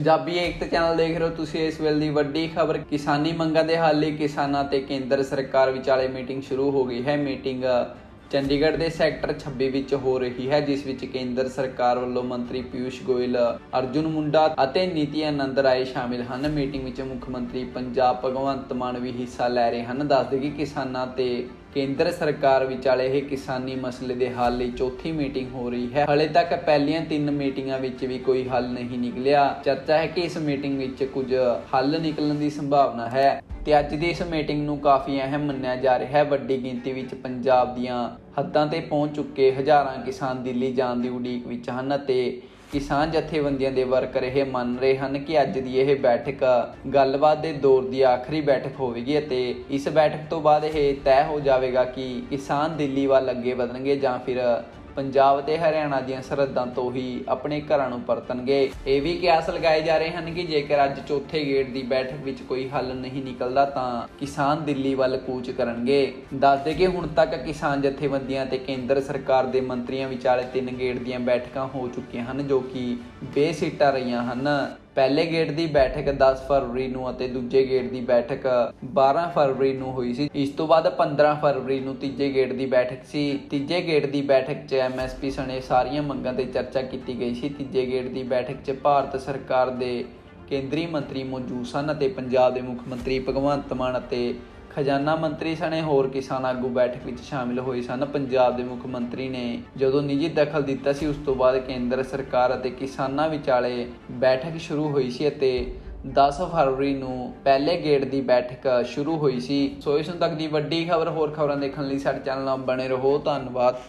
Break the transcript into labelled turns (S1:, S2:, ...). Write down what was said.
S1: ਪੰਜਾਬੀ ਏਕਤਾ channel ਦੇਖ ਰਹੇ ਹੋ ਤੁਸੀਂ ਇਸ ਵੇਲੇ ਦੀ ਵੱਡੀ ਖਬਰ, ਕਿਸਾਨੀ ਮੰਗਾਂ ਦੇ ਹੱਲ ਲਈ ਕਿਸਾਨਾਂ ਤੇ ਕੇਂਦਰ ਸਰਕਾਰ ਵਿਚਾਲੇ ਮੀਟਿੰਗ ਸ਼ੁਰੂ ਹੋ ਗਈ ਹੈ। ਮੀਟਿੰਗ ਚੰਡੀਗੜ੍ਹ ਦੇ ਸੈਕਟਰ 26 ਵਿੱਚ ਹੋ ਰਹੀ ਹੈ, ਜਿਸ ਵਿੱਚ ਕੇਂਦਰ ਸਰਕਾਰ ਵੱਲੋਂ ਮੰਤਰੀ ਪਿਊਸ਼ ਗੋਇਲ, ਅਰਜੁਨ ਮੁੰਡਾ ਅਤੇ ਨੀਤੀ ਆਨੰਦ ਰਾਏ ਸ਼ਾਮਿਲ ਹਨ। ਮੀਟਿੰਗ ਵਿੱਚ ਮੁੱਖ ਮੰਤਰੀ ਪੰਜਾਬ ਭਗਵੰਤ ਮਾਨ ਵੀ ਹਿੱਸਾ ਲੈ ਰਹੇ ਹਨ। ਦੱਸਦੇ ਕਿ ਕਿਸਾਨਾਂ ਤੇ ਕੇਂਦਰ ਸਰਕਾਰ ਵਿਚਾਲੇ ਇਹ ਕਿਸਾਨੀ ਮਸਲੇ ਦੇ ਹੱਲ ਲਈ ਚੌਥੀ ਮੀਟਿੰਗ ਹੋ ਰਹੀ ਹੈ। ਹਲੇ ਤੱਕ ਪਹਿਲੀਆਂ ਤਿੰਨ ਮੀਟਿੰਗਾਂ ਵਿੱਚ ਵੀ ਕੋਈ ਹੱਲ ਨਹੀਂ ਨਿਕਲਿਆ। ਚਰਚਾ ਹੈ ਕਿ ਇਸ ਮੀਟਿੰਗ ਵਿੱਚ ਕੁਝ ਹੱਲ ਨਿਕਲਣ ਦੀ ਸੰਭਾਵਨਾ ਹੈ ਤੇ ਅੱਜ ਦੀ ਇਸ ਮੀਟਿੰਗ ਨੂੰ ਕਾਫੀ ਅਹਿਮ ਮੰਨਿਆ ਜਾ ਰਿਹਾ ਹੈ। ਵੱਡੀ ਗਿਣਤੀ ਵਿੱਚ ਪੰਜਾਬ ਦੀਆਂ ਹੱਦਾਂ ਤੇ ਪਹੁੰਚ ਚੁੱਕੇ ਹਜ਼ਾਰਾਂ ਕਿਸਾਨ ਦਿੱਲੀ ਜਾਣ ਦੀ ਉਡੀਕ ਵਿੱਚ ਹਨ ਅਤੇ ਕਿਸਾਨ ਜਥੇਬੰਦੀਆਂ ਦੇ ਵਰਕਰ ਇਹ ਮੰਨ ਰਹੇ ਹਨ ਕਿ ਅੱਜ ਦੀ ਇਹ ਬੈਠਕ ਗੱਲਬਾਤ ਦੇ ਦੌਰ ਦੀ ਆਖਰੀ ਬੈਠਕ ਹੋਵੇਗੀ ਅਤੇ ਇਸ ਬੈਠਕ ਤੋਂ ਬਾਅਦ ਇਹ ਤੈਅ ਹੋ ਜਾਵੇਗਾ ਕਿ ਕਿਸਾਨ ਦਿੱਲੀ ਵੱਲ ਅੱਗੇ ਵਧਣਗੇ ਜਾਂ ਫਿਰ ਪੰਜਾਬ ਤੇ ਹਰਿਆਣਾ ਦੀਆਂ ਸਰਹੱਦਾਂ ਤੋਂ ਹੀ ਆਪਣੇ ਘਰਾਂ ਨੂੰ ਪਰਤਣਗੇ। ਇਹ ਵੀ ਕਿਆਸ ਲਗਾਏ ਜਾ ਰਹੇ ਹਨ ਕਿ ਜੇਕਰ ਅੱਜ ਚੌਥੇ ਗੇੜ ਦੀ ਬੈਠਕ ਵਿੱਚ ਕੋਈ ਹੱਲ ਨਹੀਂ ਨਿਕਲਦਾ ਤਾਂ ਕਿਸਾਨ ਦਿੱਲੀ ਵੱਲ ਕੂਚ ਕਰਨਗੇ। ਦੱਸਦੇ ਕਿ ਹੁਣ ਤੱਕ ਕਿਸਾਨ ਜਥੇਬੰਦੀਆਂ ਤੇ ਕੇਂਦਰ ਸਰਕਾਰ ਦੇ ਮੰਤਰੀਆਂ ਵਿਚਾਲੇ ਤਿੰਨ ਗੇੜ ਦੀਆਂ ਬੈਠਕਾਂ ਹੋ ਚੁੱਕੀਆਂ ਹਨ ਜੋ ਕਿ ਬੇਸਿੱਟਾ ਰਹੀਆਂ ਹਨ। ਪਹਿਲੇ ਗੇੜ ਦੀ ਬੈਠਕ 10 ਫਰਵਰੀ ਨੂੰ ਅਤੇ ਦੂਜੇ ਗੇੜ ਦੀ ਬੈਠਕ 12 ਫਰਵਰੀ ਨੂੰ ਹੋਈ ਸੀ। ਇਸ ਤੋਂ ਬਾਅਦ 15 ਫਰਵਰੀ ਨੂੰ ਤੀਜੇ ਗੇੜ ਦੀ ਬੈਠਕ ਸੀ। ਤੀਜੇ ਗੇੜ ਦੀ ਬੈਠਕ 'ਚ ਐਮਐਸਪੀ ਸਣੇ ਸਾਰੀਆਂ ਮੰਗਾਂ ਤੇ ਚਰਚਾ ਕੀਤੀ ਗਈ ਸੀ। ਤੀਜੇ ਗੇੜ ਦੀ ਬੈਠਕ 'ਚ ਭਾਰਤ ਸਰਕਾਰ ਦੇ ਕੇਂਦਰੀ ਮੰਤਰੀ ਮੌਜੂਦ ਸਨ ਅਤੇ ਪੰਜਾਬ ਦੇ ਮੁੱਖ ਮੰਤਰੀ ਭਗਵੰਤ ਮਾਨ ਅਤੇ ਖਜ਼ਾਨਾ ਮੰਤਰੀ ਸਣੇ ਹੋਰ ਕਿਸਾਨ ਆਗੂ ਬੈਠਕ ਵਿੱਚ ਸ਼ਾਮਿਲ ਹੋਏ ਸਨ। ਪੰਜਾਬ ਦੇ ਮੁੱਖ ਮੰਤਰੀ ਨੇ ਜਦੋਂ ਨਿੱਜੀ ਦਖਲ ਦਿੱਤਾ ਸੀ, ਉਸ ਤੋਂ ਬਾਅਦ ਕੇਂਦਰ ਸਰਕਾਰ ਅਤੇ ਕਿਸਾਨਾਂ ਵਿਚਾਲੇ ਬੈਠਕ ਸ਼ੁਰੂ ਹੋਈ ਸੀ ਅਤੇ 10 ਫਰਵਰੀ ਨੂੰ ਪਹਿਲੇ ਗੇੜ ਦੀ ਬੈਠਕ ਸ਼ੁਰੂ ਹੋਈ ਸੀ। ਸੋ ਇਸ ਤੱਕ ਦੀ ਵੱਡੀ ਖਬਰ ਹੋਰ ਖਬਰਾਂ ਦੇਖਣ ਲਈ ਸਾਡੇ ਚੈਨਲ ਨਾਲ ਬਣੇ ਰਹੋ। ਧੰਨਵਾਦ।